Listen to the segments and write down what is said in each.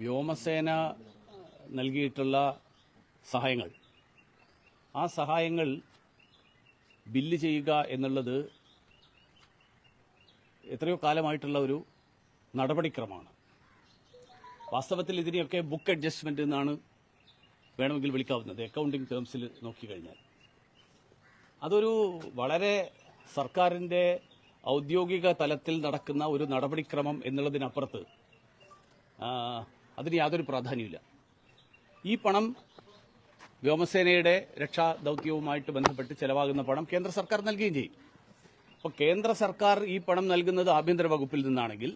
വ്യോമസേന നൽകിയിട്ടുള്ള സഹായങ്ങൾ. ആ സഹായങ്ങൾ ബില്ല് ചെയ്യുക എന്നുള്ളത് എത്രയോ കാലമായിട്ടുള്ള ഒരു നടപടിക്രമമാണ്. വാസ്തവത്തിൽ ഇതിനെയൊക്കെ ബുക്ക് അഡ്ജസ്റ്റ്മെന്റ് എന്നാണ് വേണമെങ്കിൽ വിളിക്കാവുന്നത്. അക്കൗണ്ടിംഗ് ടേംസിൽ നോക്കിക്കഴിഞ്ഞാൽ അതൊരു വളരെ സർക്കാരിന്റെ ഔദ്യോഗിക തലത്തിൽ നടക്കുന്ന ഒരു നടപടിക്രമം എന്നുള്ളതിനപ്പുറത്ത് അതിന് യാതൊരു പ്രാധാന്യമില്ല ഈ പണം വ്യോമസേനയുടെ രക്ഷാ ദൗത്യവുമായിട്ട് ബന്ധപ്പെട്ട് ചെലവാകുന്ന പണം കേന്ദ്ര സർക്കാർ നൽകുകയും ചെയ്യും. അപ്പോൾ കേന്ദ്ര സർക്കാർ ഈ പണം നൽകുന്നത് ആഭ്യന്തര വകുപ്പിൽ നിന്നാണെങ്കിൽ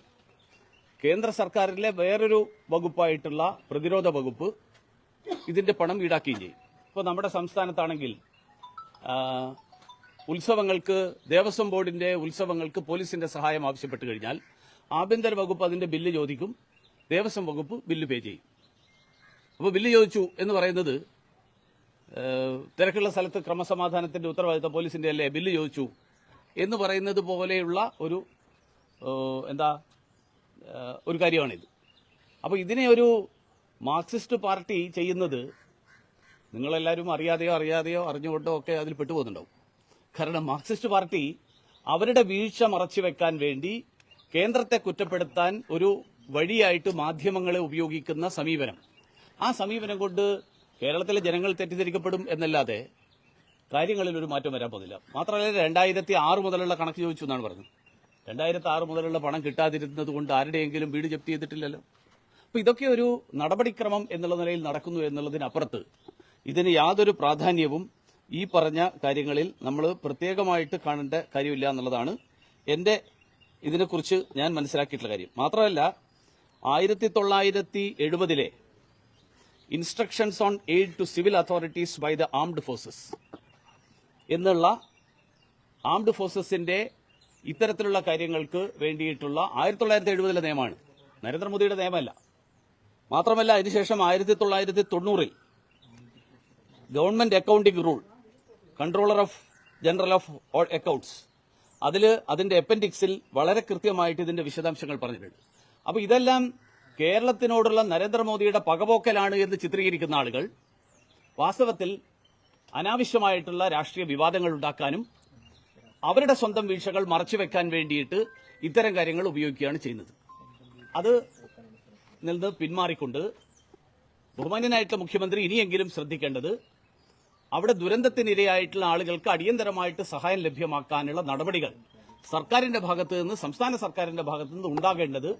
കേന്ദ്ര സർക്കാരിലെ വേറൊരു വകുപ്പായിട്ടുള്ള പ്രതിരോധ വകുപ്പ് ഇതിന്റെ പണം ഈടാക്കുകയും ചെയ്യും. ഇപ്പോൾ നമ്മുടെ സംസ്ഥാനത്താണെങ്കിൽ ഉത്സവങ്ങൾക്ക് ദേവസ്വം ബോർഡിന്റെ ഉത്സവങ്ങൾക്ക് പോലീസിന്റെ സഹായം ആവശ്യപ്പെട്ട് കഴിഞ്ഞാൽ ആഭ്യന്തര വകുപ്പ് അതിന്റെ ബില്ല് ചോദിക്കും. ദേവസ്വം വകുപ്പ് ബില്ല് പേ ചെയ്യും. അപ്പോൾ ബില്ല് ചോദിച്ചു എന്ന് പറയുന്നത് തിരക്കുള്ള സ്ഥലത്ത് ക്രമസമാധാനത്തിന്റെ ഉത്തരവാദിത്തം പോലീസിന്റെ അല്ലേ ബില്ല് ചോദിച്ചു എന്ന് പറയുന്നത് പോലെയുള്ള ഒരു എന്താ ഒരു കാര്യമാണിത്. അപ്പോൾ ഇതിനെ ഒരു മാർക്സിസ്റ്റ് പാർട്ടി ചെയ്യുന്നത് നിങ്ങളെല്ലാവരും അറിയാതെയോ അറിയാതെയോ അറിഞ്ഞുകൊണ്ടോ ഒക്കെ അതിൽ പെട്ടുപോകുന്നുണ്ടാവും. കാരണം മാർക്സിസ്റ്റ് പാർട്ടി അവരുടെ വീഴ്ച മറച്ചു വെക്കാൻ വേണ്ടി കേന്ദ്രത്തെ കുറ്റപ്പെടുത്താൻ ഒരു വഴിയായിട്ട് മാധ്യമങ്ങളെ ഉപയോഗിക്കുന്ന സമീപനം. ആ സമീപനം കൊണ്ട് കേരളത്തിലെ ജനങ്ങൾ തെറ്റിദ്ധരിക്കപ്പെടും എന്നല്ലാതെ കാര്യങ്ങളിൽ ഒരു മാറ്റം വരാൻ പോകുന്നില്ല. മാത്രമല്ല രണ്ടായിരത്തി ആറ് മുതലുള്ള കണക്ക് ചോദിച്ചു എന്നാണ് പറഞ്ഞത്. രണ്ടായിരത്തി ആറ് മുതലുള്ള പണം കിട്ടാതിരുന്നത് കൊണ്ട് ആരുടെയെങ്കിലും വീട് ജപ്തി ചെയ്തിട്ടില്ലല്ലോ. അപ്പോൾ ഇതൊക്കെ ഒരു നടപടിക്രമം എന്നുള്ള നിലയിൽ നടക്കുന്നു എന്നുള്ളതിനപ്പുറത്ത് ഇതിന് യാതൊരു പ്രാധാന്യവും ഈ പറഞ്ഞ കാര്യങ്ങളിൽ നമ്മൾ പ്രത്യേകമായിട്ട് കാണേണ്ട കാര്യമില്ല എന്നുള്ളതാണ് എന്റെ ഇതിനെക്കുറിച്ച് ഞാൻ മനസ്സിലാക്കിയിട്ടുള്ള കാര്യം. മാത്രമല്ല ആയിരത്തി തൊള്ളായിരത്തി എഴുപതിലെ instructions on aid to civil authorities by the armed forces എന്നുള്ള ആംഡ് ഫോഴ്സസിന്റെ ഇത്തരത്തിലുള്ള കാര്യങ്ങൾക്ക് വേണ്ടിയിട്ടുള്ള ആയിരത്തി തൊള്ളായിരത്തി എഴുപതിലെ നിയമമാണ്. നരേന്ദ്രമോദിയുടെ നിയമമല്ല. മാത്രമല്ല അതിനുശേഷം ആയിരത്തി തൊള്ളായിരത്തി തൊണ്ണൂറിൽ government accounting rule controller of general of accounts അതിൽ അതിന്റെ അപ്പൻഡിക്സിൽ വളരെ കൃത്യമായിട്ട് ഇതിന്റെ വിശദാംശങ്ങൾ പറഞ്ഞിട്ടുണ്ട്. അപ്പോൾ ഇതെല്ലാം കേരളത്തിനോടുള്ള നരേന്ദ്രമോദിയുടെ പകപോക്കലാണ് എന്ന് ചിത്രീകരിക്കുന്ന ആളുകൾ വാസ്തവത്തിൽ അനാവശ്യമായിട്ടുള്ള രാഷ്ട്രീയ വിവാദങ്ങൾ ഉണ്ടാക്കാനും അവരുടെ സ്വന്തം വീഴ്ചകൾ മറച്ചുവെക്കാൻ വേണ്ടിയിട്ട് ഇത്തരം കാര്യങ്ങൾ ഉപയോഗിക്കുകയാണ് ചെയ്യുന്നത്. അത് നിന്ന് പിന്മാറിക്കൊണ്ട് ബഹുമാന്യനായിട്ടുള്ള മുഖ്യമന്ത്രി ഇനിയെങ്കിലും ശ്രദ്ധിക്കേണ്ടത് അവിടെ ദുരന്തത്തിനിരയായിട്ടുള്ള ആളുകൾക്ക് അടിയന്തരമായിട്ട് സഹായം ലഭ്യമാക്കാനുള്ള നടപടികൾ സർക്കാരിന്റെ ഭാഗത്ത് നിന്ന് സംസ്ഥാന സർക്കാരിന്റെ ഭാഗത്ത് നിന്ന് ഉണ്ടാകേണ്ടത്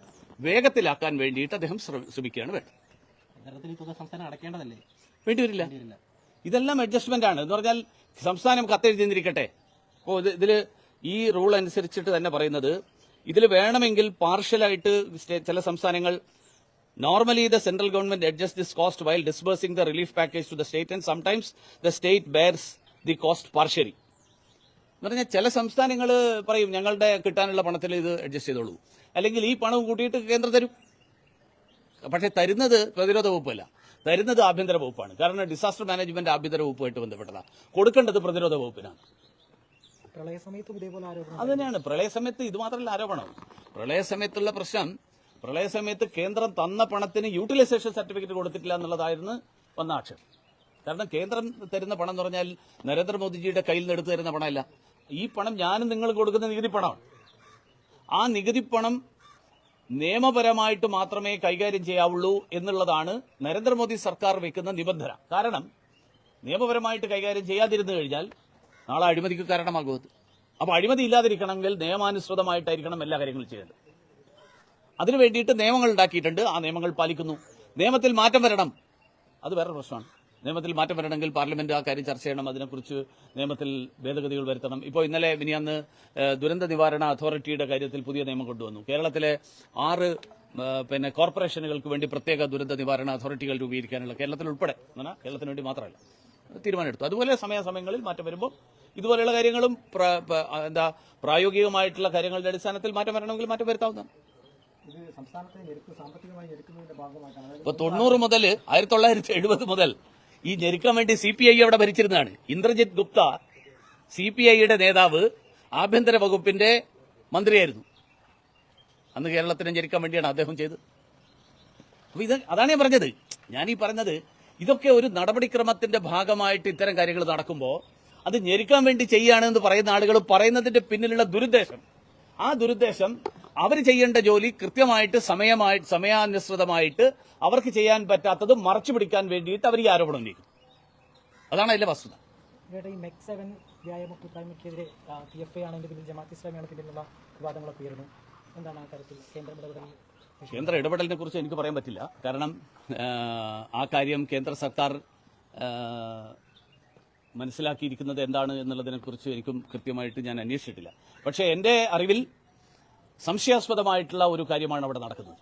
വേഗത്തിലാക്കാൻ വേണ്ടിയിട്ട് അദ്ദേഹം ശ്രമിക്കുകയാണ് വേണ്ടത്. വേണ്ടി വരില്ല ഇതെല്ലാം അഡ്ജസ്റ്റ്മെന്റ് ആണ് എന്ന് പറഞ്ഞാൽ സംസ്ഥാനം കത്തെഴുതി നിന്നിരിക്കട്ടെ അപ്പോൾ ഇത് ഇതിൽ ഈ റൂൾ അനുസരിച്ചിട്ട് തന്നെ പറയുന്നത് ഇതിൽ വേണമെങ്കിൽ പാർഷ്യലായിട്ട് ചില സംസ്ഥാനങ്ങൾ normally the central government adjust this cost while disbursing the relief package to the state and sometimes the state bears the cost partially എന്ന് പറഞ്ഞാൽ ചില സംസ്ഥാനങ്ങൾ പറയും ഞങ്ങളുടെ കിട്ടാനുള്ള പണത്തിൽ ഇത് അഡ്ജസ്റ്റ് ചെയ്തോളൂ. അല്ലെങ്കിൽ ഈ പണം കൂട്ടിയിട്ട് കേന്ദ്രം തരും. പക്ഷേ തരുന്നത് പ്രതിരോധ വകുപ്പല്ല. തരുന്നത് ആഭ്യന്തര വകുപ്പാണ്. കാരണം ഡിസാസ്റ്റർ മാനേജ്മെന്റ് ആഭ്യന്തര വകുപ്പുമായിട്ട് ബന്ധപ്പെട്ടതാണ് കൊടുക്കേണ്ടത് പ്രതിരോധ വകുപ്പിനാണ്. പ്രളയ സമയത്തും ഇതേപോലെ ആരോപണം അത് തന്നെയാണ് പ്രളയ സമയത്ത് ഇത് മാത്രമല്ല ആരോപണം. പ്രളയ സമയത്തുള്ള പ്രശ്നം പ്രളയ സമയത്ത് കേന്ദ്രം തന്ന പണത്തിന് യൂട്ടിലൈസേഷൻ സർട്ടിഫിക്കറ്റ് കൊടുത്തിട്ടില്ല എന്നുള്ളതായിരുന്നു വന്ന ആക്ഷേപം. കാരണം കേന്ദ്രം തരുന്ന പണം എന്ന് പറഞ്ഞാൽ നരേന്ദ്രമോദിജിയുടെ കയ്യിൽ നിന്ന് എടുത്തു തരുന്ന പണമല്ല. ഈ പണം ഞാനും നിങ്ങൾ കൊടുക്കുന്ന നികുതി പണമാണ്. ആ നികുതി പണം നിയമപരമായിട്ട് മാത്രമേ കൈകാര്യം ചെയ്യാവുള്ളൂ എന്നുള്ളതാണ് നരേന്ദ്രമോദി സർക്കാർ വെക്കുന്ന നിബന്ധന. കാരണം നിയമപരമായിട്ട് കൈകാര്യം ചെയ്യാതിരുന്നു കഴിഞ്ഞാൽ നാളെ അഴിമതിക്ക് കാരണമാകുമത് അപ്പോൾ അഴിമതി ഇല്ലാതിരിക്കണമെങ്കിൽ നിയമാനുസൃതമായിട്ടായിരിക്കണം എല്ലാ കാര്യങ്ങളും ചെയ്യേണ്ടത്. അതിനു വേണ്ടിയിട്ട് നിയമങ്ങൾ ഉണ്ടാക്കിയിട്ടുണ്ട്. ആ നിയമങ്ങൾ പാലിക്കുന്നു. നിയമത്തിൽ മാറ്റം വരണം. അത് വേറെ പ്രശ്നമാണ്. നിയമത്തിൽ മാറ്റം വരണമെങ്കിൽ പാർലമെന്റ് ആ കാര്യം ചർച്ച ചെയ്യണം. അതിനെക്കുറിച്ച് നിയമത്തിൽ ഭേദഗതികൾ വരുത്തണം. ഇപ്പോൾ ഇന്നലെ മിനിയന്ന് അന്ന് ദുരന്ത നിവാരണ അതോറിറ്റിയുടെ കാര്യത്തിൽ പുതിയ നിയമം കൊണ്ടുവന്നു. കേരളത്തിലെ ആറ് പിന്നെ കോർപ്പറേഷനുകൾക്ക് വേണ്ടി പ്രത്യേക ദുരന്ത നിവാരണ അതോറിറ്റികൾ രൂപീകരിക്കാനുള്ള കേരളത്തിൽ ഉൾപ്പെടെ എന്നാൽ കേരളത്തിന് വേണ്ടി മാത്രമല്ല തീരുമാനമെടുത്തു. അതുപോലെ സമയാസമയങ്ങളിൽ മാറ്റം വരുമ്പോൾ ഇതുപോലെയുള്ള കാര്യങ്ങളും എന്താ പ്രായോഗികമായിട്ടുള്ള കാര്യങ്ങളുടെ അടിസ്ഥാനത്തിൽ മാറ്റം വരണമെങ്കിൽ മാറ്റം വരുത്താവുന്നതാണ്. ഇപ്പൊ തൊണ്ണൂറ് മുതൽ ആയിരത്തി തൊള്ളായിരത്തി എഴുപത് മുതൽ ഈ ഞെരുക്കാൻ വേണ്ടി സി പി ഐ അവിടെ ഭരിച്ചിരുന്നതാണ്. ഇന്ദ്രജിത് ഗുപ്ത സി പി ഐയുടെ നേതാവ് ആഭ്യന്തര വകുപ്പിന്റെ മന്ത്രിയായിരുന്നു. അന്ന് കേരളത്തിനെ ഞെരുക്കാൻ വേണ്ടിയാണ് അദ്ദേഹം ചെയ്തത്. അപ്പൊ ഇത് അതാണ് ഞാൻ പറഞ്ഞത്. ഞാൻ ഈ പറഞ്ഞത് ഇതൊക്കെ ഒരു നടപടിക്രമത്തിന്റെ ഭാഗമായിട്ട് ഇത്തരം കാര്യങ്ങൾ നടക്കുമ്പോൾ അത് ഞെരുക്കാൻ വേണ്ടി ചെയ്യുകയാണെന്ന് പറയുന്ന ആളുകൾ പറയുന്നതിന്റെ പിന്നിലുള്ള ദുരുദ്ദേശം. ആ ദുരുദ്ദേശം അവർ ചെയ്യേണ്ട ജോലി കൃത്യമായിട്ട് സമയമായി സമയാനുസൃതമായിട്ട് അവർക്ക് ചെയ്യാൻ പറ്റാത്തത് മറച്ചു പിടിക്കാൻ വേണ്ടിയിട്ട് അവർ ഈ ആരോപണം ഉന്നയിക്കും. അതാണ് അതിന്റെ വസ്തുത. ഈ മെക് സെവൻ വ്യായാമ കൂട്ടായ്മയ്ക്കെതിരെ പി എഫ് ഐ ആണ് ഇതിന്റെ പിന്നിൽ ജമാഅത്ത് ഇസ്ലാമിയാണ് പിന്നിലുള്ള വിവാദങ്ങളൊക്കെ ഉയരുന്നു. എന്താണ് ആ കാര്യത്തിൽ കേന്ദ്ര ഇടപെടൽ കേന്ദ്ര ഇടപെടലിനെ കുറിച്ച് എനിക്ക് പറയാൻ പറ്റില്ല. കാരണം ആ, ആ കാര്യം കേന്ദ്ര സർക്കാർ മനസ്സിലാക്കിയിരിക്കുന്നത് എന്താണ് എന്നുള്ളതിനെക്കുറിച്ച് എനിക്കും കൃത്യമായിട്ട് ഞാൻ അന്വേഷിച്ചിട്ടില്ല. പക്ഷേ എന്റെ അറിവിൽ സംശയാസ്പദമായിട്ടുള്ള ഒരു കാര്യമാണ് അവിടെ നടക്കുന്നത്.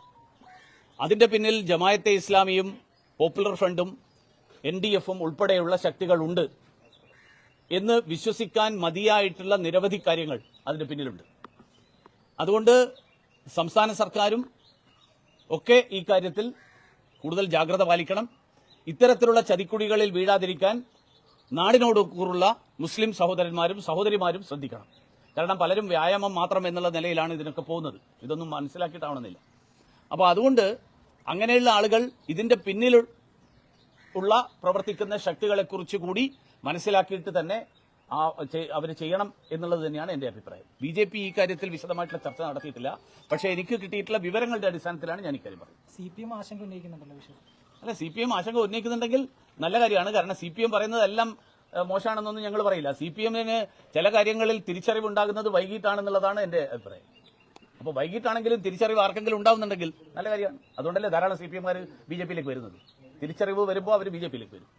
അതിന്റെ പിന്നിൽ ജമായത്തെ ഇസ്ലാമിയും പോപ്പുലർ ഫ്രണ്ടും എൻ ഡി എഫും ഉൾപ്പെടെയുള്ള ശക്തികളുണ്ട് എന്ന് വിശ്വസിക്കാൻ മതിയായിട്ടുള്ള നിരവധി കാര്യങ്ങൾ അതിന് പിന്നിലുണ്ട്. അതുകൊണ്ട് സംസ്ഥാന സർക്കാരും ഒക്കെ ഈ കാര്യത്തിൽ കൂടുതൽ ജാഗ്രത പാലിക്കണം. ഇത്തരത്തിലുള്ള ചതിക്കുഴികളിൽ വീഴാതിരിക്കാൻ നാടിനോടുള്ള മുസ്ലിം സഹോദരന്മാരും സഹോദരിമാരും ശ്രദ്ധിക്കണം. കാരണം പലരും വ്യായാമം മാത്രം എന്നുള്ള നിലയിലാണ് ഇതിനൊക്കെ പോകുന്നത്. ഇതൊന്നും മനസ്സിലാക്കിയിട്ടാവണമെന്നില്ല. അപ്പോൾ അതുകൊണ്ട് അങ്ങനെയുള്ള ആളുകൾ ഇതിന്റെ പിന്നിൽ ഉള്ള പ്രവർത്തിക്കുന്ന ശക്തികളെക്കുറിച്ച് കൂടി മനസ്സിലാക്കിയിട്ട് തന്നെ ആ അവർ ചെയ്യണം എന്നുള്ളത് തന്നെയാണ് എന്റെ അഭിപ്രായം. ബി ജെ പി ഈ കാര്യത്തിൽ വിശദമായിട്ടുള്ള ചർച്ച നടത്തിയിട്ടില്ല. പക്ഷേ എനിക്ക് കിട്ടിയിട്ടുള്ള വിവരങ്ങളുടെ അടിസ്ഥാനത്തിലാണ് ഞാൻ ഇക്കാര്യം പറയുന്നത്. സി പി എം ആശങ്ക ഉന്നയിക്കുന്നുണ്ടല്ലോ വിഷയം അല്ല സി പി എം ആശങ്ക ഉന്നയിക്കുന്നുണ്ടെങ്കിൽ നല്ല കാര്യമാണ്. കാരണം സി പി എം പറയുന്നതെല്ലാം മോശമാണെന്നൊന്നും ഞങ്ങൾ പറയില്ല. സി പി എമ്മിന് ചില കാര്യങ്ങളിൽ തിരിച്ചറിവുണ്ടാകുന്നത് വൈകിട്ടാണെന്നുള്ളതാണ് എന്റെ അഭിപ്രായം. അപ്പോൾ വൈകിട്ടാണെങ്കിലും തിരിച്ചറിവ് ആർക്കെങ്കിലും ഉണ്ടാവുന്നുണ്ടെങ്കിൽ നല്ല കാര്യമാണ്. അതുകൊണ്ടല്ലേ ധാരാളം സി പി എംമാർ ബി ജെ പിയിലേക്ക് വരുന്നത്. തിരിച്ചറിവ് വരുമ്പോൾ അവർ ബി ജെ പിയിലേക്ക് വരും.